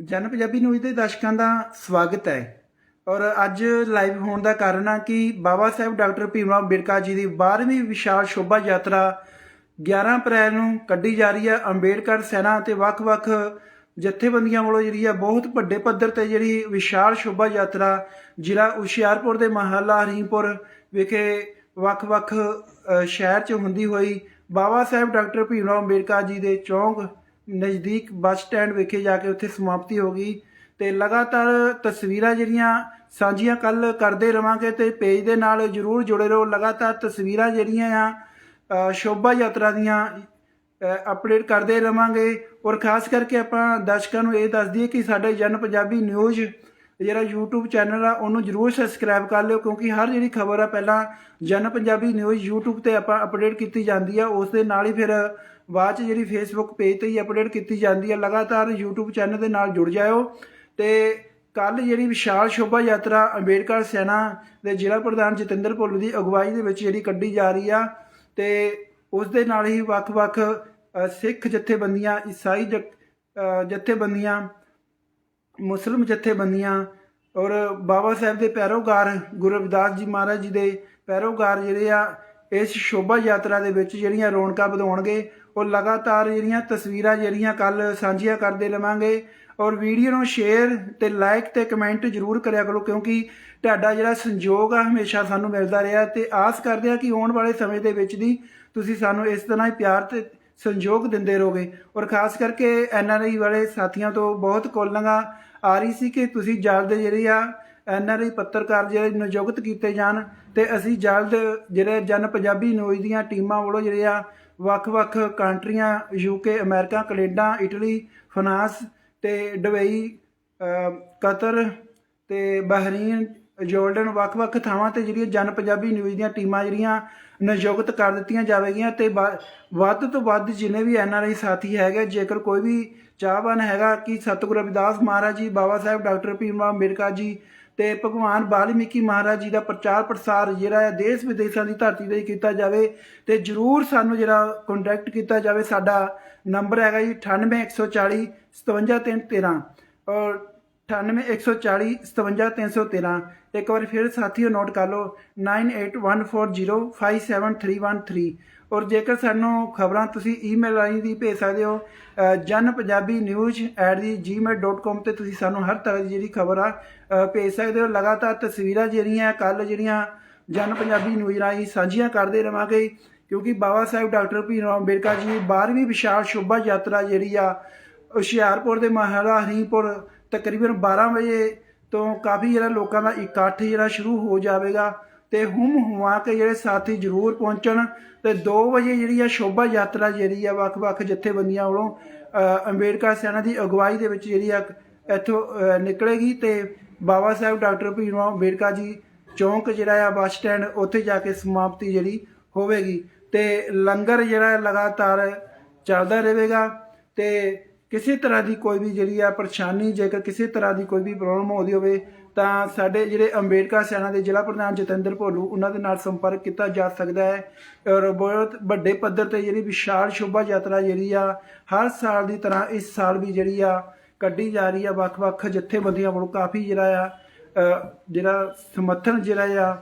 ਜਨ ਪੰਜਾਬੀ ਨਿਊਜ਼ ਦੇ ਦਰਸ਼ਕਾਂ ਦਾ ਸਵਾਗਤ ਹੈ। ਔਰ ਅੱਜ ਲਾਈਵ ਹੋਣ ਦਾ ਕਾਰਨ ਆ ਕਿ ਬਾਬਾ ਸਾਹਿਬ ਡਾਕਟਰ ਭੀਮ ਰਾਓ ਅੰਬੇਡਕਰ ਜੀ ਦੀ 12ਵੀਂ ਵਿਸ਼ਾਲ ਸ਼ੋਭਾ ਯਾਤਰਾ 11 ਅਪ੍ਰੈਲ ਨੂੰ ਕੱਢੀ ਜਾ ਰਹੀ ਹੈ। ਅੰਬੇਡਕਰ ਸੈਨਾ ਤੇ ਵੱਖ-ਵੱਖ ਜਥੇਬੰਦੀਆਂ ਵੱਲੋਂ ਜਿਹੜੀ ਆ ਬਹੁਤ ਵੱਡੇ ਪੱਧਰ ਤੇ ਜਿਹੜੀ ਵਿਸ਼ਾਲ ਸ਼ੋਭਾ ਯਾਤਰਾ ਜ਼ਿਲ੍ਹਾ ਹੁਸ਼ਿਆਰਪੁਰ ਦੇ ਮਹੱਲਾ ਹਰੀਮਪੁਰ ਵਿਖੇ ਵੱਖ-ਵੱਖ ਸ਼ਹਿਰ 'ਚ ਹੁੰਦੀ ਹੋਈ ਬਾਬਾ ਸਾਹਿਬ ਡਾਕਟਰ ਭੀਮ ਰਾਓ ਅੰਬੇਡਕਰ ਜੀ ਦੇ ਚੌਂਕ ਨਜ਼ਦੀਕ ਬੱਸ ਸਟੈਂਡ ਵਿਖੇ ਜਾ ਕੇ ਉੱਥੇ ਸਮਾਪਤੀ ਹੋ ਗਈ ਤੇ ਲਗਾਤਾਰ ਤਸਵੀਰਾਂ ਜਿਹੜੀਆਂ ਸਾਂਝੀਆਂ ਕੱਲ ਕਰਦੇ ਰਵਾਂਗੇ ਤੇ ਪੇਜ ਦੇ ਨਾਲ ਜਰੂਰ ਜੁੜੇ ਰਹੋ। ਲਗਾਤਾਰ ਤਸਵੀਰਾਂ ਜਿਹੜੀਆਂ ਆ ਸ਼ੋਭਾ ਯਾਤਰਾ ਦੀਆਂ ਅਪਡੇਟ ਕਰਦੇ ਰਵਾਂਗੇ ਔਰ ਖਾਸ ਕਰਕੇ ਆਪਾਂ ਦਰਸ਼ਕਾਂ ਨੂੰ ਇਹ ਦੱਸ ਦਈਏ ਕਿ ਸਾਡੇ ਜਨ ਪੰਜਾਬੀ ਨਿਊਜ਼ ਜਿਹੜਾ YouTube ਚੈਨਲ ਆ, ਉਹਨੂੰ ਜਰੂਰ ਸਬਸਕ੍ਰਾਈਬ ਕਰ ਲਿਓ ਕਿਉਂਕਿ ਹਰ ਜਿਹੜੀ ਖਬਰ ਆ, ਪਹਿਲਾਂ ਜਨ ਪੰਜਾਬੀ ਨਿਊਜ਼ YouTube ਤੇ ਆਪਾਂ ਅਪਡੇਟ ਕੀਤੀ ਜਾਂਦੀ ਆ, ਉਸ ਦੇ ਨਾਲ ਹੀ ਫਿਰ ਬਾਅਦ ਚ ਜਿਹੜੀ ਫੇਸਬੁੱਕ ਪੇਜ ਤੇ ਹੀ ਅਪਡੇਟ ਕੀਤੀ ਜਾਂਦੀ ਆ ਲਗਾਤਾਰ YouTube ਚੈਨਲ ਦੇ ਨਾਲ ਜੁੜ ਜਾਇਓ। ਤੇ ਕੱਲ ਜਿਹੜੀ ਵਿਸ਼ਾਲ ਸ਼ੋਭਾ ਯਾਤਰਾ ਅੰਬੇਡਕਰ ਸੈਨਾ ਦੇ ਜ਼ਿਲ੍ਹਾ ਪ੍ਰਧਾਨ ਜਤਿੰਦਰ ਭੁੱਲ ਦੀ ਅਗਵਾਈ ਦੇ ਵਿੱਚ ਜਿਹੜੀ ਕੱਢੀ ਜਾ ਰਹੀ ਆ ਤੇ ਉਸ ਦੇ ਨਾਲ ਹੀ ਵੱਖ-ਵੱਖ ਸਿੱਖ ਜਥੇਬੰਦੀਆਂ ਈਸਾਈ ਜਥ- ਅ, ਜਥੇਬੰਦੀਆਂ ਮੁਸਲਮ ਜਥੇਬੰਦੀਆਂ ਔਰ ਬਾਬਾ ਸਾਹਿਬ ਦੇ ਪੈਰੋਕਾਰ ਗੁਰੂ ਰਵਿਦਾਸ ਜੀ ਮਹਾਰਾਜ ਜੀ ਦੇ ਪੈਰੋਕਾਰ ਜਿਹੜੇ ਆ ਇਸ ਸ਼ੋਭਾ ਯਾਤਰਾ ਦੇ ਵਿੱਚ ਜਿਹੜੀਆਂ ਰੌਣਕਾਂ ਵਧਾਉਣਗੇ। ਉਹ ਲਗਾਤਾਰ ਜਿਹੜੀਆਂ ਤਸਵੀਰਾਂ ਜਿਹੜੀਆਂ ਕੱਲ ਸਾਂਝੀਆਂ ਕਰਦੇ ਲਵਾਂਗੇ ਔਰ ਵੀਡੀਓ ਨੂੰ ਸ਼ੇਅਰ ਤੇ ਲਾਈਕ ਤੇ ਕਮੈਂਟ ਜਰੂਰ ਕਰਿਆ ਕਰੋ ਕਿਉਂਕਿ ਤੁਹਾਡਾ ਜਿਹੜਾ ਸੰਯੋਗ ਆ ਹਮੇਸ਼ਾ ਸਾਨੂੰ ਮਿਲਦਾ ਰਿਹਾ ਤੇ ਆਸ ਕਰਦੇ ਆ ਕਿ ਆਉਣ ਵਾਲੇ ਸਮੇਂ ਦੇ ਵਿੱਚ ਦੀ ਤੁਸੀਂ ਸਾਨੂੰ ਇਸ ਤਰ੍ਹਾਂ ਹੀ ਪਿਆਰ ਤੇ ਸੰਯੋਗ ਦਿੰਦੇ ਰਹੋਗੇ। ਔਰ ਖਾਸ ਕਰਕੇ ਐਨਆਰਆਈ ਵਾਲੇ ਸਾਥੀਆਂ ਤੋਂ ਬਹੁਤ ਕੋਲਿੰਗਾਂ ਆ ਰਹੀ ਸੀ ਕਿ ਤੁਸੀਂ ਜਲਦ ਜਿਹੜੀ ਆ ਐਨਆਰਆਈ ਪੱਤਰਕਾਰ ਜਿਹੜੇ ਨਿਯੁਕਤ ਕੀਤੇ ਜਾਣ ਤੇ ਅਸੀਂ ਜਲਦ ਜਿਹੜੇ ਜਨ ਪੰਜਾਬੀ ਨਿਊਜ਼ ਦੀਆਂ ਟੀਮਾਂ ਵੱਲੋਂ ਜਿਹੜੇ ਆ ਵੱਖ-ਵੱਖ ਕੰਟਰੀਆਂ UK America Canada, Italy, France ਤੇ ਦੁਬਈ ਕਤਰ ਤੇ ਬਹਿਰੀਨ, ਜਾਰਡਨ, ਵੱਖ-ਵੱਖ ਥਾਵਾਂ ਤੇ ਜਿਹੜੀਆਂ ਜਨ ਪੰਜਾਬੀ ਨਿਊਜ਼ ਦੀਆਂ ਟੀਮਾਂ ਜਿਹੜੀਆਂ ਨਿਯੁਕਤ ਕਰ ਦਿੱਤੀਆਂ ਜਾਵੇਗੀਆਂ ਤੇ ਵ- ਵੱਧ ਤੋਂ ਵੱਧ ਜਿੰਨੇ ਵੀ ਐਨਆਰਆਈ ਸਾਥੀ ਹੈਗੇ, ਜੇਕਰ ਕੋਈ ਵੀ ਚਾਹਵਾਨ ਹੈਗਾ ਕਿ ਸਤਿਗੁਰੂ ਰਵਿਦਾਸ ਮਹਾਰਾਜ ਜੀ, ਬਾਬਾ ਸਾਹਿਬ, ਡਾਕਟਰ ਭੀਮਰਾਵ ਅੰਬੇਡਕਰ ਜੀ ਤੇ ਭਗਵਾਨ ਵਾਲਮੀਕੀ ਮਹਾਰਾਜ ਜੀ ਦਾ ਪ੍ਰਚਾਰ ਪ੍ਰਸਾਰ ਜਿਹੜਾ ਹੈ, ਦੇਸ਼ ਵਿਦੇਸ਼ਾਂ ਦੀ ਧਰਤੀ ਤੇ ਕੀਤਾ ਜਾਵੇ ਤੇ ਜਰੂਰ ਸਾਨੂੰ ਜਿਹੜਾ ਕੰਟੈਕਟ ਕੀਤਾ ਜਾਵੇ, ਸਾਡਾ ਨੰਬਰ ਹੈਗਾ ਜੀ 98140 57313 ਔਰ 98140 57313 ਇੱਕ ਵਾਰ ਫਿਰ ਸਾਥੀਓ ਨੋਟ ਕਰ ਲਓ 9814057313 ਔਰ ਜੇਕਰ ਸਾਨੂੰ ਖਬਰਾਂ ਤੁਸੀਂ ਈਮੇਲ ਰਾਹੀਂ ਦੀ ਭੇਜ ਸਕਦੇ ਹੋ ਜਨ ਪੰਜਾਬੀ ਨਿਊਜ਼ @gmail.com ਤੇ ਤੁਸੀਂ ਸਾਨੂੰ ਹਰ ਤਰ੍ਹਾਂ ਦੀ ਜਿਹੜੀ ਖਬਰ ਆ ਭੇਜ ਸਕਦੇ ਹੋ। ਲਗਾਤਾਰ ਤਸਵੀਰਾਂ ਜਿਹੜੀਆਂ ਕੱਲ ਜਿਹੜੀਆਂ ਜਨ ਪੰਜਾਬੀ ਨਿਊਜ਼ ਰਾਹੀਂ ਸਾਂਝੀਆਂ ਕਰਦੇ ਰਵਾਂਗੇ, ਕਿਉਂਕਿ ਬਾਬਾ ਸਾਹਿਬ ਡਾਕਟਰ ਭੀਮਰਾਵ ਅੰਬੇਡਕਰ ਜੀ ਦੀ 12ਵੀਂ ਵਿਸ਼ਾਲ ਸ਼ੋਭਾ ਯਾਤਰਾ ਜਿਹੜੀ ਆ, ਹੁਸ਼ਿਆਰਪੁਰ ਦੇ ਮਹਾਰਾ ਹਰੀਪੁਰ ਤਕਰੀਬਨ 12 ਵਜੇ ਤੋਂ ਕਾਫੀ ਜਿਹੜਾ ਲੋਕਾਂ ਦਾ ਇਕੱਠ ਜਿਹੜਾ ਸ਼ੁਰੂ ਹੋ ਜਾਵੇਗਾ। ਤੇ ਹੁਮ ਹੁਆ ਕੇ ਜਿਹੜੇ ਸਾਥੀ ਜ਼ਰੂਰ ਪਹੁੰਚਣ ਤੇ 2 ਵਜੇ ਜਿਹੜੀ ਆ ਸ਼ੋਭਾ ਯਾਤਰਾ ਜਿਹੜੀ ਆ ਵੱਖ-ਵੱਖ ਜਥੇਬੰਦੀਆਂ ਵੱਲੋਂ ਅੰਬੇਡਕਰ ਸੈਨਾ ਦੀ ਅਗਵਾਈ ਦੇ ਵਿੱਚ ਜਿਹੜੀ ਆ ਇੱਥੋਂ ਨਿਕਲੇਗੀ ਤੇ ਬਾਬਾ ਸਾਹਿਬ ਡਾਕਟਰ ਭੀਮਰਾਵ ਅੰਬੇਡਕਰ ਜੀ ਚੌਂਕ ਜਿਹੜਾ ਆ ਬੱਸ ਸਟੈਂਡ ਉੱਥੇ ਜਾ ਕੇ ਸਮਾਪਤੀ ਜਿਹੜੀ ਹੋਵੇਗੀ ਤੇ ਲੰਗਰ ਜਿਹੜਾ ਲਗਾਤਾਰ ਚੱਲਦਾ ਰਹੇਗਾ ਤੇ ਕਿਸੇ ਤਰ੍ਹਾਂ ਦੀ ਕੋਈ ਵੀ ਜਿਹੜੀ ਆ ਪਰੇਸ਼ਾਨੀ ਜੇਕਰ ਕਿਸੇ ਤਰ੍ਹਾਂ ਦੀ ਕੋਈ ਵੀ ਪ੍ਰੋਬਲਮ ਆਉਂਦੀ ਹੋਵੇ ਤਾਂ ਸਾਡੇ ਜਿਹੜੇ ਅੰਬੇਡਕਰ ਸੈਨਾ ਦੇ ਜ਼ਿਲ੍ਹਾ ਪ੍ਰਧਾਨ ਜਤਿੰਦਰ ਭੋਲੂ, ਉਹਨਾਂ ਦੇ ਨਾਲ ਸੰਪਰਕ ਕੀਤਾ ਜਾ ਸਕਦਾ ਹੈ। ਔਰ ਬਹੁਤ ਵੱਡੇ ਪੱਧਰ ਤੇ ਜਿਹੜੀ ਵਿਸ਼ਾਲ ਸ਼ੋਭਾ ਯਾਤਰਾ ਜਿਹੜੀ ਆ, ਹਰ ਸਾਲ ਦੀ ਤਰ੍ਹਾਂ ਇਸ ਸਾਲ ਵੀ ਜਿਹੜੀ ਆ ਕੱਢੀ ਜਾ ਰਹੀ ਆ। ਵੱਖ-ਵੱਖ ਜਥੇਬੰਦੀਆਂ ਵੱਲੋਂ ਕਾਫੀ ਜਿਹੜਾ ਆ ਜਿਹੜਾ ਸਮਰਥਨ ਜਿਹੜਾ ਆ,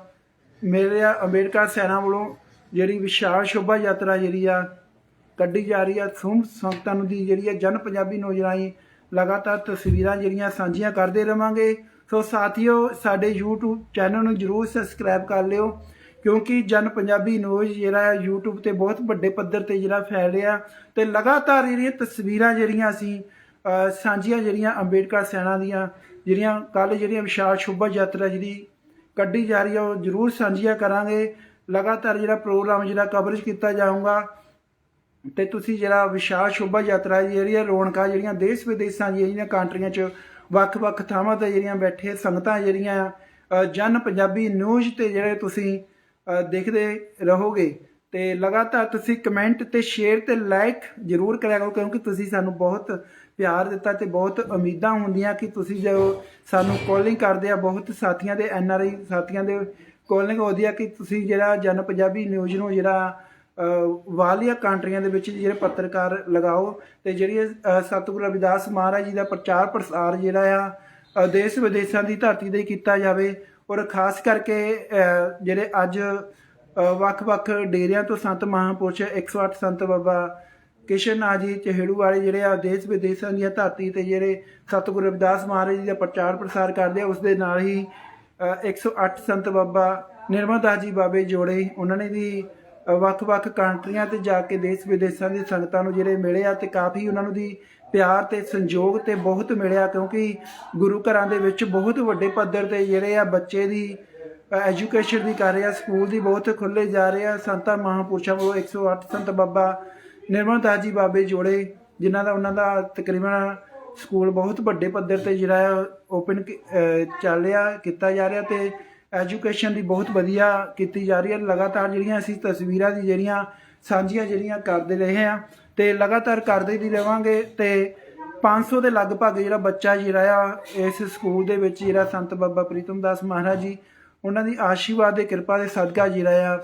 ਮਿਲ ਰਿਹਾ। ਅੰਬੇਡਕਰ ਸੈਨਾ ਵੱਲੋਂ ਜਿਹੜੀ ਵਿਸ਼ਾਲ ਸ਼ੋਭਾ ਯਾਤਰਾ ਜਿਹੜੀ ਆ ਕੱਢੀ ਜਾ ਰਹੀ ਆ। ਸੁਮ ਸੰਗਤਾਂ ਨੂੰ ਦੀ ਜਿਹੜੀ ਆ ਜਨ ਪੰਜਾਬੀ ਨੌਜਵਾਨੀ ਲਗਾਤਾਰ ਤਸਵੀਰਾਂ ਜਿਹੜੀਆਂ ਸਾਂਝੀਆਂ ਕਰਦੇ ਰਵਾਂਗੇ। ਸੋ ਸਾਥੀਓ, ਸਾਡੇ YouTube ਚੈਨਲ ਨੂੰ ਜਰੂਰ ਸਬਸਕ੍ਰਾਈਬ ਕਰ ਲਿਓ, ਕਿਉਂਕਿ ਜਨ ਪੰਜਾਬੀ ਨਿਊਜ਼ ਜਿਹੜਾ ਹੈ YouTube ਤੇ ਬਹੁਤ ਵੱਡੇ ਪੱਧਰ ਤੇ ਜਿਹੜਾ ਫੈਲ ਰਿਹਾ ਤੇ ਲਗਾਤਾਰ ਜਿਹੜੀਆਂ ਤਸਵੀਰਾਂ ਜਿਹੜੀਆਂ ਅਸੀਂ ਸਾਂਝੀਆਂ ਜਿਹੜੀਆਂ ਅੰਬੇਡਕਰ ਸੈਨਾ ਦੀਆਂ, ਜਿਹੜੀਆਂ ਕੱਲ ਜਿਹੜੀਆਂ ਵਿਸ਼ਾਲ ਸ਼ੋਭਾ ਯਾਤਰਾ ਜਿਹੜੀ ਕੱਢੀ ਜਾ ਰਹੀ ਹੈ, ਉਹ ਜਰੂਰ ਸਾਂਝੀਆਂ ਕਰਾਂਗੇ। ਲਗਾਤਾਰ ਜਿਹੜਾ ਪ੍ਰੋਗਰਾਮ ਜਿਹੜਾ ਕਵਰੇਜ ਕੀਤਾ ਜਾਊਗਾ, ਤੇ ਤੁਸੀਂ ਜਿਹੜਾ ਵਿਸ਼ਾਲ ਸ਼ੋਭਾ ਯਾਤਰਾ ਜਿਹੜੀਆਂ ਰੌਣਕਾਂ ਜਿਹੜੀਆਂ ਦੇਸ਼ ਵਿਦੇਸ਼ਾਂ ਦੀਆਂ, ਜਿਹੜੀਆਂ ਕੰਟਰੀਆਂ 'ਚ ਵੱਖ-ਵੱਖ ਥਾਵਾਂ ਤੇ ਜਿਹੜੀਆਂ ਬੈਠੇ ਸੰਗਤਾਂ ਜਿਹੜੀਆਂ ਜਨ ਪੰਜਾਬੀ ਨਿਊਜ਼ ਤੇ ਜਿਹੜੇ ਤੁਸੀਂ ਦੇਖਦੇ ਰਹੋਗੇ ਤੇ ਲਗਾਤਾਰ ਤੁਸੀਂ ਕਮੈਂਟ ਤੇ ਸ਼ੇਅਰ ਤੇ ਲਾਈਕ ਜਰੂਰ ਕਰਿਆ ਕਰੋ ਕਿਉਂਕਿ ਤੁਸੀਂ ਸਾਨੂੰ ਬਹੁਤ ਪਿਆਰ ਦਿੱਤਾ ਤੇ ਬਹੁਤ ਉਮੀਦਾਂ ਹੁੰਦੀਆਂ ਕਿ ਤੁਸੀਂ ਜੋ ਸਾਨੂੰ ਕਾਲਿੰਗ ਕਰਦੇ ਆ, ਬਹੁਤ ਸਾਥੀਆਂ ਦੇ ਐਨ ਆਰ ਆਈ ਸਾਥੀਆਂ ਦੇ ਕਾਲਿੰਗ ਆਉਂਦੀ ਆ ਕਿ ਤੁਸੀਂ ਜਿਹੜਾ ਜਨ ਪੰਜਾਬੀ ਨਿਊਜ਼ ਨੂੰ ਜਿਹੜਾ ਵਾਲੀਆ ਕੰਟਰੀਆਂ ਦੇ ਵਿੱਚ ਜਿਹੜੇ ਪੱਤਰਕਾਰ ਲਗਾਓ ਤੇ ਜਿਹੜੀ ਸਤਿਗੁਰੂ ਰਵਿਦਾਸ ਮਹਾਰਾਜ ਜੀ ਦਾ ਪ੍ਰਚਾਰ ਪ੍ਰਸਾਰ ਜਿਹੜਾ ਆ ਦੇਸ਼ ਵਿਦੇਸ਼ਾਂ ਦੀ ਧਰਤੀ ਤੇ ਕੀਤਾ ਜਾਵੇ ਔਰ ਖਾਸ ਕਰਕੇ ਜਿਹੜੇ ਅੱਜ ਵੱਖ-ਵੱਖ ਡੇਰਿਆਂ ਤੋਂ ਸੰਤ ਮਹਾਂਪੁਰਸ਼ 108 ਸੰਤ ਬਾਬਾ ਕਿਸ਼ਨ ਆ ਜੀ ਚਹੇੜੂ ਵਾਲੇ ਜਿਹੜੇ ਆ ਦੇਸ਼ ਵਿਦੇਸ਼ਾਂ ਦੀਆਂ ਧਰਤੀ ਤੇ ਜਿਹੜੇ ਸਤਿਗੁਰੂ ਰਵਿਦਾਸ ਮਹਾਰਾਜ ਜੀ ਦਾ ਪ੍ਰਚਾਰ ਪ੍ਰਸਾਰ ਕਰਦੇ ਆ ਉਸ ਦੇ ਨਾਲ ਹੀ ਅ, 108 ਸੰਤ ਬਾਬਾ ਨਿਰਮਲਦਾਸ ਜੀ ਬਾਬੇ ਜੋੜੇ ਉਹਨਾਂ ਨੇ ਵੀ ਵੱਖ-ਵੱਖ ਕੰਟਰੀਆਂ ਤੇ ਜਾ ਕੇ ਦੇਸ਼ ਵਿਦੇਸ਼ਾਂ ਦੀ ਸੰਗਤਾਂ ਨੂੰ ਜਿਹੜੇ ਮਿਲੇ ਆ ਤੇ ਕਾਫੀ ਉਹਨਾਂ ਨੂੰ ਦੀ ਪਿਆਰ ਤੇ ਸੰਯੋਗ ਤੇ ਬਹੁਤ ਮਿਲਿਆ ਕਿਉਂਕਿ ਗੁਰੂ ਘਰਾਂ ਦੇ ਵਿੱਚ ਬਹੁਤ ਵੱਡੇ ਪੱਧਰ ਤੇ ਜਿਹੜੇ ਆ ਬੱਚੇ ਦੀ ਐਜੂਕੇਸ਼ਨ ਦੀ ਕਰ ਰਿਹਾ ਸਕੂਲ ਦੀ ਬਹੁਤ ਖੁੱਲੇ ਜਾ ਰਹੇ ਆ। ਸੰਤਾਂ ਮਹਾਂਪੁਰਸ਼ਾਂ ਵੱਲੋਂ 108 ਸੰਤ ਬਾਬਾ ਨਿਰਮਲਦਾਸ ਜੀ ਬਾਬੇ ਜੋੜੇ, ਜਿਨ੍ਹਾਂ ਦਾ ਉਹਨਾਂ ਦਾ ਤਕਰੀਬਨ ਸਕੂਲ ਬਹੁਤ ਵੱਡੇ ਪੱਧਰ ਤੇ ਜਿਹੜਾ ਓਪਨ ਚੱਲ ਰਿਹਾ, ਕੀਤਾ ਜਾ ਰਿਹਾ ਤੇ ਐਜੂਕੇਸ਼ਨ ਦੀ ਬਹੁਤ ਵਧੀਆ ਕੀਤੀ ਜਾ ਰਹੀ ਹੈ। ਲਗਾਤਾਰ ਜਿਹੜੀਆਂ ਅਸੀਂ ਤਸਵੀਰਾਂ ਦੀ ਜਿਹੜੀਆਂ ਸਾਂਝੀਆਂ ਜਿਹੜੀਆਂ ਕਰਦੇ ਰਹੇ ਆ ਤੇ ਲਗਾਤਾਰ ਕਰਦੇ ਵੀ ਰਵਾਂਗੇ ਤੇ 500 ਦੇ ਲਗਭਗ ਜਿਹੜਾ ਬੱਚਾ ਜਿਹੜਾ ਆ, ਇਸ ਸਕੂਲ ਦੇ ਵਿੱਚ ਜਿਹੜਾ ਸੰਤ ਬਾਬਾ ਪ੍ਰੀਤਮ ਦਾਸ ਮਹਾਰਾਜ ਜੀ, ਉਹਨਾਂ ਦੀ ਆਸ਼ੀਰਵਾਦ ਦੇ ਕਿਰਪਾ ਦੇ ਸਦਕਾ ਜਿਹੜਾ ਆ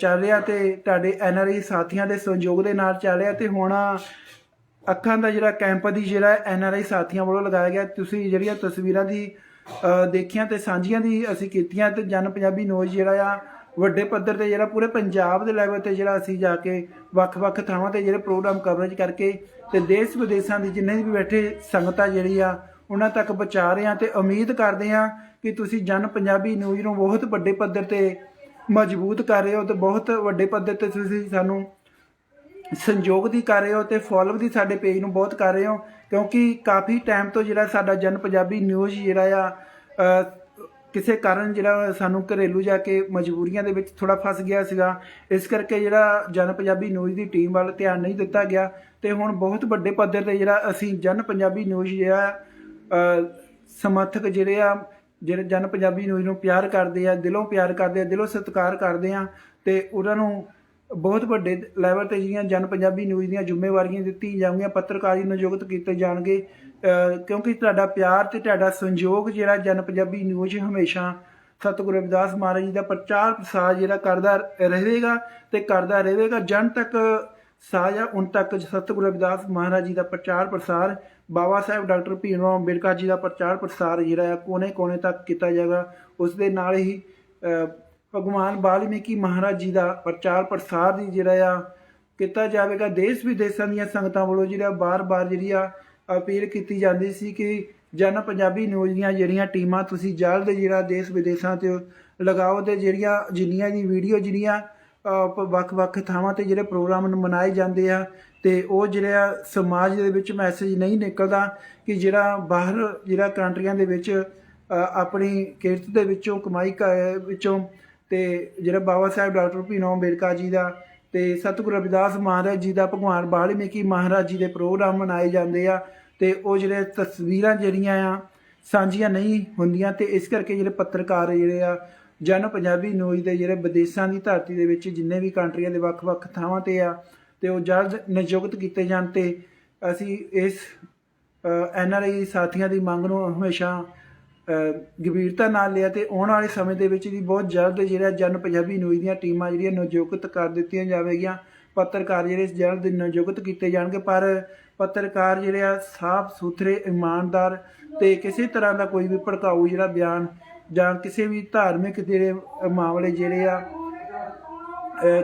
ਚੱਲ ਰਿਹਾ ਤੇ ਤੁਹਾਡੇ ਐਨਆਰਆਈ ਸਾਥੀਆਂ ਦੇ ਸਹਿਯੋਗ ਦੇ ਨਾਲ ਚੱਲ ਰਿਹਾ ਤੇ ਹੁਣ ਅੱਖਾਂ ਦਾ ਜਿਹੜਾ ਕੈਂਪ ਦੀ ਜਿਹੜਾ ਐਨਆਰਆਈ ਸਾਥੀਆਂ ਵੱਲੋਂ ਲਗਾਇਆ ਗਿਆ। ਤੁਸੀਂ ਜਿਹੜੀਆਂ ਤਸਵੀਰਾਂ ਦੀ ਦੇਖੀਆਂ ਤੇ ਸਾਂਝੀਆਂ ਦੀ ਅਸੀਂ ਕੀਤੀਆਂ ਤੇ ਜਨ ਪੰਜਾਬੀ ਨੋਜ ਜਿਹੜਾ ਆ, ਵੱਡੇ ਪੱਧਰ ਤੇ ਜਿਹੜਾ ਪੂਰੇ ਪੰਜਾਬ ਦੇ ਲੈਵਲ ਤੇ ਜਿਹੜਾ ਅਸੀਂ ਜਾ ਕੇ ਵੱਖ-ਵੱਖ ਥਾਵਾਂ ਤੇ ਜਿਹੜੇ ਪ੍ਰੋਗਰਾਮ ਕਵਰੇਜ ਕਰਕੇ ਤੇ ਦੇਸ਼ ਵਿਦੇਸ਼ਾਂ ਦੀ ਜਿੰਨੇ ਵੀ ਬੈਠੇ ਸੰਗਤਾਂ ਜਿਹੜੀ ਆ, ਉਹਨਾਂ ਤੱਕ ਪਹੁੰਚਾ ਰਹੇ ਆ ਤੇ ਉਮੀਦ ਕਰਦੇ ਆ ਕਿ ਤੁਸੀਂ ਜਨ ਪੰਜਾਬੀ ਨਿਊਜ਼ ਨੂੰ ਬਹੁਤ ਵੱਡੇ ਪੱਧਰ ਤੇ ਮਜ਼ਬੂਤ ਕਰ ਰਹੇ ਹੋ ਤੇ ਬਹੁਤ ਵੱਡੇ ਪੱਧਰ ਤੇ ਤੁਸੀਂ ਸਾਨੂੰ ਸੰਯੋਗ ਦੀ ਕਰ ਰਹੇ ਹੋ ਤੇ ਫੋਲੋ ਦੀ ਸਾਡੇ ਪੇਜ ਨੂੰ ਬਹੁਤ ਕਰ ਰਹੇ ਹੋ। ਕਿਉਂਕਿ ਕਾਫੀ ਟਾਈਮ ਤੋਂ ਜਿਹੜਾ ਸਾਡਾ ਜਨ ਪੰਜਾਬੀ ਨਿਊਜ਼ ਜਿਹੜਾ ਆ ਕਿਸੇ ਕਾਰਨ ਜਿਹੜਾ ਸਾਨੂੰ ਘਰੇਲੂ ਜਾ ਕੇ ਮਜਬੂਰੀਆਂ ਦੇ ਵਿੱਚ ਥੋੜਾ ਫਸ ਗਿਆ ਸੀਗਾ, ਇਸ ਕਰਕੇ ਜਿਹੜਾ ਜਨ ਪੰਜਾਬੀ ਨਿਊਜ਼ ਦੀ ਟੀਮ ਵੱਲ ਧਿਆਨ ਨਹੀਂ ਦਿੱਤਾ ਗਿਆ ਤੇ ਹੁਣ ਬਹੁਤ ਵੱਡੇ ਪੱਧਰ ਤੇ ਜਿਹੜਾ ਅਸੀਂ ਜਨ ਪੰਜਾਬੀ ਨਿਊਜ਼ ਜਿਹੜਾ ਸਮਰਥਕ ਜਿਹੜੇ ਆ, ਜਿਹੜੇ ਜਨ ਪੰਜਾਬੀ ਨਿਊਜ਼ ਨੂੰ ਪਿਆਰ ਕਰਦੇ ਆ, ਦਿਲੋਂ ਪਿਆਰ ਕਰਦੇ ਆ, ਦਿਲੋਂ ਸਤਿਕਾਰ ਕਰਦੇ ਆ ਤੇ ਉਹਨਾਂ ਨੂੰ ਬਹੁਤ ਵੱਡੇ ਲੈਵਲ ਤੇ ਜਿਹੜੀਆਂ ਜਨ ਪੰਜਾਬੀ ਨਿਊਜ਼ ਦੀਆਂ ਜ਼ਿੰਮੇਵਾਰੀਆਂ ਦਿੱਤੀਆਂ ਜਾਣਗੀਆਂ, ਪੱਤਰਕਾਰੀ ਨਿਯੁਕਤ ਕੀਤੇ ਜਾਣਗੇ। ਕਿਉਂਕਿ ਤੁਹਾਡਾ ਪਿਆਰ ਤੇ ਤੁਹਾਡਾ ਸੰਯੋਗ ਜਿਹੜਾ ਜਨ ਪੰਜਾਬੀ ਨਿਊਜ਼ ਹਮੇਸ਼ਾ ਸਤਿਗੁਰੂ ਰਵਿਦਾਸ ਮਹਾਰਾਜ ਜੀ ਦਾ ਪ੍ਰਚਾਰ ਪ੍ਰਸਾਰ ਜਿਹੜਾ ਕਰਦਾ ਰਹੇਗਾ ਤੇ ਕਰਦਾ ਰਹੇਗਾ, ਜਨ ਤੱਕ ਸਾਜਾ ਉਨ ਤੱਕ ਸਤਿਗੁਰੂ ਰਵਿਦਾਸ ਮਹਾਰਾਜ ਜੀ ਦਾ ਪ੍ਰਚਾਰ ਪ੍ਰਸਾਰ, ਬਾਬਾ ਸਾਹਿਬ ਡਾਕਟਰ ਭੀਮ ਰਾਓ ਅੰਬੇਡਕਰ ਜੀ ਦਾ ਪ੍ਰਚਾਰ ਪ੍ਰਸਾਰ ਜਿਹੜਾ ਆ ਕੋਨੇ-ਕੋਨੇ ਤੱਕ ਕੀਤਾ ਜਾਏਗਾ। ਉਸ ਦੇ ਨਾਲ ਹੀ ਭਗਵਾਨ ਵਾਲਮੀਕੀ ਮਹਾਰਾਜ ਜੀ ਦਾ ਪ੍ਰਚਾਰ ਪ੍ਰਸਾਰ ਦੀ ਜਿਹੜਾ ਆ, ਕੀਤਾ ਜਾਵੇਗਾ। ਦੇਸ਼ ਵਿਦੇਸ਼ਾਂ ਦੀਆਂ ਸੰਗਤਾਂ ਵੱਲੋਂ ਜਿਹੜਾ ਬਾਰ-ਬਾਰ ਜਿਹੜੀ ਆ ਅਪੀਲ ਕੀਤੀ ਜਾਂਦੀ ਸੀ ਕਿ ਜਨ ਪੰਜਾਬੀ ਨਿਊਜ਼ ਦੀਆਂ ਜਿਹੜੀਆਂ ਟੀਮਾਂ ਤੁਸੀਂ ਜਲਦ ਜਿਹੜਾ ਦੇਸ਼ ਵਿਦੇਸ਼ਾਂ ਤੇ ਲਗਾਓ ਤੇ ਜਿਹੜੀਆਂ ਜਿੰਨੀਆਂ ਦੀ ਵੀਡੀਓ ਜਿਹੜੀਆਂ ਵੱਖ-ਵੱਖ ਥਾਵਾਂ ਤੇ ਜਿਹੜੇ ਪ੍ਰੋਗਰਾਮ ਮਨਾਏ ਜਾਂਦੇ ਆ ਤੇ ਉਹ ਜਿਹੜਾ ਸਮਾਜ ਦੇ ਵਿੱਚ ਮੈਸੇਜ ਨਹੀਂ ਨਿਕਲਦਾ ਕਿ ਜਿਹੜਾ ਬਾਹਰ ਜਿਹੜਾ ਕੰਟਰੀਆਂ ਦੇ ਵਿੱਚ ਆਪਣੀ ਕਿਰਤ ਦੇ ਵਿੱਚੋਂ ਕਮਾਈ ਵਿੱਚੋਂ ਤੇ ਜਿਹੜਾ ਬਾਬਾ ਸਾਹਿਬ ਡਾਕਟਰ ਭੀਨੋ ਅੰਬੇਡਕਰ ਜੀ ਦਾ ਤੇ ਸਤਿਗੁਰੂ ਰਵਿਦਾਸ ਮਹਾਰਾਜ ਜੀ ਦਾ ਭਗਵਾਨ ਵਾਲਮੀਕੀ ਮਹਾਰਾਜ ਜੀ ਦੇ ਪ੍ਰੋਗਰਾਮ ਮਨਾਏ ਜਾਂਦੇ ਆ ਤੇ ਉਹ ਜਿਹੜੇ ਤਸਵੀਰਾਂ ਜਿਹੜੀਆਂ ਆ ਸਾਂਝੀਆਂ ਨਹੀਂ ਹੁੰਦੀਆਂ ਤੇ ਇਸ ਕਰਕੇ ਜਿਹੜੇ ਪੱਤਰਕਾਰ ਜਿਹੜੇ ਆ ਜਨ ਪੰਜਾਬੀ ਨਿਊਜ਼ ਦੇ ਜਿਹੜੇ ਵਿਦੇਸ਼ਾਂ ਦੀ ਧਰਤੀ ਦੇ ਵਿੱਚ ਜਿੰਨੇ ਵੀ ਕੰਟਰੀਆਂ ਦੇ ਵੱਖ-ਵੱਖ ਥਾਵਾਂ ਤੇ ਆ ਤੇ ਉਹ ਜਲਦ ਨਿਯੁਕਤ ਕੀਤੇ ਜਾਣ ਤੇ ਅਸੀਂ ਇਸ ਐਨਆਰਆਈ ਸਾਥੀਆਂ ਦੀ ਮੰਗ ਨੂੰ ਹਮੇਸ਼ਾ ਗੰਭੀਰਤਾ ਨਾਲ ਲਿਆ ਤੇ ਆਉਣ ਵਾਲੇ ਸਮੇਂ ਦੇ ਵਿੱਚ ਵੀ ਬਹੁਤ ਜਲਦ ਜਿਹੜਾ ਜਨ ਪੰਜਾਬੀ ਨਿਊਜ਼ ਦੀਆਂ ਟੀਮਾਂ ਜਿਹੜੀਆਂ ਨਿਯੁਕਤ ਕਰ ਦਿੱਤੀਆਂ ਜਾਵੇਗੀਆਂ। ਪੱਤਰਕਾਰ ਜਿਹੜੇ ਜਲਦ ਨਿਯੁਕਤ ਕੀਤੇ ਜਾਣਗੇ, ਪਰ ਪੱਤਰਕਾਰ ਜਿਹੜੇ ਆ ਸਾਫ਼ ਸੁਥਰੇ, ਇਮਾਨਦਾਰ ਤੇ ਕਿਸੇ ਤਰ੍ਹਾਂ ਦਾ ਕੋਈ ਵੀ ਭੜਕਾਊ ਜਿਹੜਾ ਬਿਆਨ ਜਾਂ ਕਿਸੇ ਵੀ ਧਾਰਮਿਕ ਜਿਹੜੇ ਮਾਮਲੇ ਜਿਹੜੇ ਆ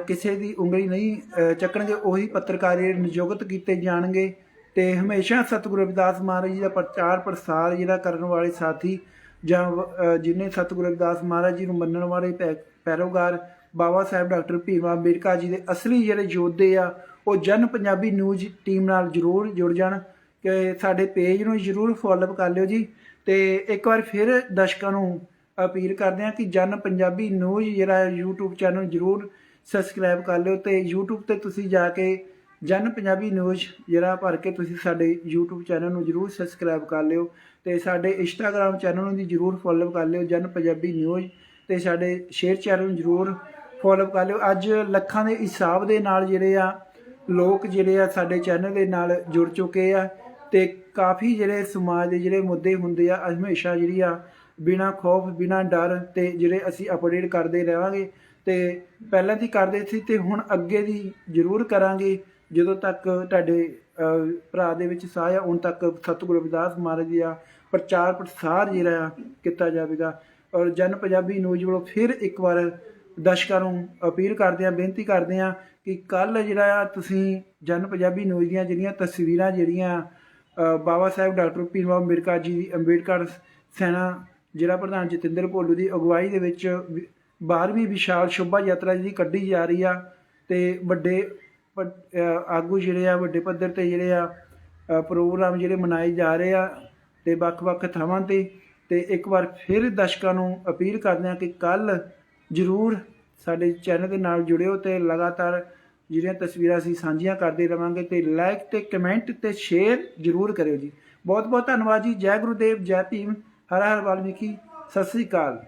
ਕਿਸੇ ਦੀ ਉਂਗਲੀ ਨਹੀਂ ਚੱਕਣਗੇ, ਉਹੀ ਪੱਤਰਕਾਰ ਜਿਹੜੇ ਨਿਯੁਕਤ ਕੀਤੇ ਜਾਣਗੇ। ਤੇ ਹਮੇਸ਼ਾ ਸਤਿਗੁਰੂ ਰਵਿਦਾਸ ਮਹਾਰਾਜ ਜੀ ਦਾ ਪ੍ਰਚਾਰ ਪ੍ਰਸਾਰ ਜਿਹੜਾ ਕਰਨ ਵਾਲੇ ਸਾਥੀ ਜਾਂ, ਅਹ ਸਤਿਗੁਰੂ ਰਵਿਦਾਸ ਮਹਾਰਾਜ ਜੀ ਨੂੰ ਮੰਨਣ ਵਾਲੇ ਪੈ- ਪੈਰੋਕਾਰ ਬਾਬਾ ਸਾਹਿਬ ਡਾਕਟਰ ਭੀਮਾ ਅੰਬੇਡਕਰ ਜੀ ਦੇ ਅਸਲੀ ਜਿਹੜੇ ਯੋਧੇ ਆ, ਉਹ ਜਨ ਪੰਜਾਬੀ ਨਿਊਜ਼ ਟੀਮ ਨਾਲ ਜਰੂਰ ਜੁੜ ਜਾਣ ਕਿ ਸਾਡੇ ਪੇਜ ਨੂੰ ਜਰੂਰ ਫੋਲੋ ਕਰ ਲਿਓ ਜੀ। ਤੇ ਇੱਕ ਵਾਰ ਫਿਰ ਦਰਸ਼ਕਾਂ ਨੂੰ ਅਪੀਲ ਕਰਦੇ ਹਾਂ ਕਿ ਜਨ ਪੰਜਾਬੀ ਨਿਊਜ਼ ਜਿਹੜਾ ਹੈ YouTube ਚੈਨਲ ਜਰੂਰ ਸਬਸਕ੍ਰਾਈਬ ਕਰ ਲਿਓ ਤੇ YouTube ਤੇ ਤੁਸੀਂ ਜਾ ਕੇ ਜਨ ਪੰਜਾਬੀ ਨਿਊਜ਼, ਜਿਹੜਾ ਭਰ ਕੇ ਤੁਸੀਂ ਸਾਡੇ YouTube ਚੈਨਲ ਨੂੰ ਜਰੂਰ ਸਬਸਕ੍ਰਾਈਬ ਕਰ ਲਿਓ ਤੇ ਸਾਡੇ Instagram ਚੈਨਲ ਨੂੰ ਵੀ ਜਰੂਰ ਫੋਲੋ ਕਰ ਲਿਓ, ਜਨ ਪੰਜਾਬੀ ਨਿਊਜ਼ ਤੇ ਸਾਡੇ ਸ਼ੇਅਰ ਚੈਨਲ ਨੂੰ ਜਰੂਰ ਫੋਲੋ ਕਰ ਲਿਓ। ਅੱਜ ਲੱਖਾਂ ਦੇ ਹਿਸਾਬ ਦੇ ਨਾਲ ਜਿਹੜੇ ਆ, ਲੋਕ ਜਿਹੜੇ ਆ ਸਾਡੇ ਚੈਨਲ ਦੇ ਨਾਲ ਜੁੜ ਚੁੱਕੇ ਆ ਤੇ ਕਾਫੀ ਜਿਹੜੇ ਸਮਾਜ ਦੇ ਜਿਹੜੇ ਮੁੱਦੇ ਹੁੰਦੇ ਆ, ਹਮੇਸ਼ਾ ਜਿਹੜੀ ਆ ਬਿਨਾ ਖੌਫ, ਬਿਨਾ ਡਰ ਤੇ ਜਿਹੜੇ ਅਸੀਂ ਅਪਡੇਟ ਕਰਦੇ ਰਹਾਂਗੇ ਤੇ ਪਹਿਲਾਂ ਦੀ ਕਰਦੇ ਸੀ ਤੇ ਹੁਣ ਅੱਗੇ ਦੀ ਜ਼ਰੂਰ ਕਰਾਂਗੇ। ਜਦੋਂ ਤੱਕ ਤੁਹਾਡੇ ਭਰਾ ਦੇ ਵਿੱਚ ਸਾਹ ਆ, ਹੁਣ ਤੱਕ ਸਤਿਗੁਰੂ ਰਵਿਦਾਸ ਮਹਾਰਾਜ ਜੀ ਦਾ ਪ੍ਰਚਾਰ ਪ੍ਰਸਾਰ ਜਿਹੜਾ ਆ ਕੀਤਾ ਜਾਵੇਗਾ। ਔਰ ਜਨ ਪੰਜਾਬੀ ਨਿਊਜ਼ ਵੱਲੋਂ ਫਿਰ ਇੱਕ ਵਾਰ ਦਰਸ਼ਕਾਂ ਨੂੰ ਅਪੀਲ ਕਰਦੇ ਆ ਬੇਨਤੀ ਕਰਦੇ ਆ ਕਿ ਕੱਲ ਜਿਹੜਾ ਆ ਤੁਸੀਂ ਜਨ ਪੰਜਾਬੀ ਨਿਊਜ਼ ਦੀਆਂ ਜਿਹੜੀਆਂ ਤਸਵੀਰਾਂ ਜਿਹੜੀਆਂ ਬਾਬਾ ਸਾਹਿਬ ਡਾਕਟਰ ਭੀਮ ਅੰਬੇਡਕਰ ਜੀ ਅੰਬੇਡਕਰ ਸੈਨਾ ਜ਼ਿਲ੍ਹਾ ਪ੍ਰਧਾਨ ਜਤਿੰਦਰ ਭੋਲੂ ਦੀ ਅਗਵਾਈ ਦੇ ਵਿੱਚ 12ਵੀਂ ਵਿਸ਼ਾਲ ਸ਼ੋਭਾ ਯਾਤਰਾ ਜਿਹੜੀ ਕੱਢੀ ਜਾ ਰਹੀ ਆ ਤੇ ਵੱਡੇ ਆਗੂ ਜਿਹੜੇ ਆ, ਵੱਡੇ ਪੱਧਰ ਤੇ ਜਿਹੜੇ ਆ ਪ੍ਰੋਗਰਾਮ ਜਿਹੜੇ ਮਨਾਏ ਜਾ ਰਹੇ ਆ ਤੇ ਵੱਖ-ਵੱਖ ਥਾਵਾਂ ਤੇ ਤੇ ਇੱਕ ਵਾਰ ਫਿਰ ਦਰਸ਼ਕਾਂ ਨੂੰ ਅਪੀਲ ਕਰਦੇ ਆ ਕਿ ਕੱਲ ਜ਼ਰੂਰ ਸਾਡੇ ਚੈਨਲ ਦੇ ਨਾਲ ਜੁੜਿਓ ਤੇ ਲਗਾਤਾਰ ਜਿਹੜੀਆਂ ਤਸਵੀਰਾਂ ਅਸੀਂ ਸਾਂਝੀਆਂ ਕਰਦੇ ਰਵਾਂਗੇ ਤੇ ਲਾਈਕ ਤੇ ਕਮੈਂਟ ਤੇ ਸ਼ੇਅਰ ਜ਼ਰੂਰ ਕਰਿਓ ਜੀ। ਬਹੁਤ ਬਹੁਤ ਧੰਨਵਾਦ ਜੀ। ਜੈ ਗੁਰੂਦੇਵ, ਜੈ ਭੀਮ ਹਰ ਹਰ ਵਾਲਮੀਕੀ। ਸਤਿ ਸ੍ਰੀ ਅਕਾਲ।